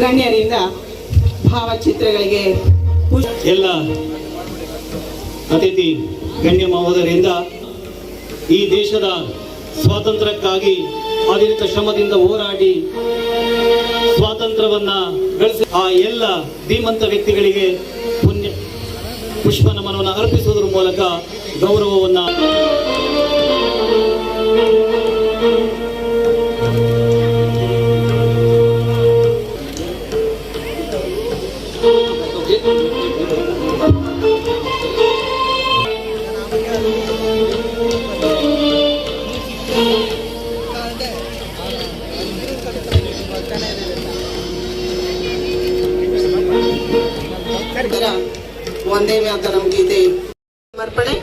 ಗಣ್ಯರಿಂದ ಭಾವಚಿತ್ರಗಳಿಗೆ ಎಲ್ಲ ಅತಿಥಿ ಗಣ್ಯ ಮಹೋದರಿಂದ ಈ ದೇಶದ ಸ್ವಾತಂತ್ರ್ಯಕ್ಕಾಗಿ ಆಧುನಿಕ ಶ್ರಮದಿಂದ ಹೋರಾಡಿ ಸ್ವಾತಂತ್ರ್ಯವನ್ನ ಗಳಿಸಿ ಆ ಎಲ್ಲ ಧೀಮಂತ ವ್ಯಕ್ತಿಗಳಿಗೆ ಪುಣ್ಯ ಪುಷ್ಪ ನಮನವನ್ನು ಅರ್ಪಿಸುವುದರ ಮೂಲಕ ಗೌರವವನ್ನ ವಂದೇ ಮಾತರಂ ಗೀತೆ ಸಮರ್ಪಣೆ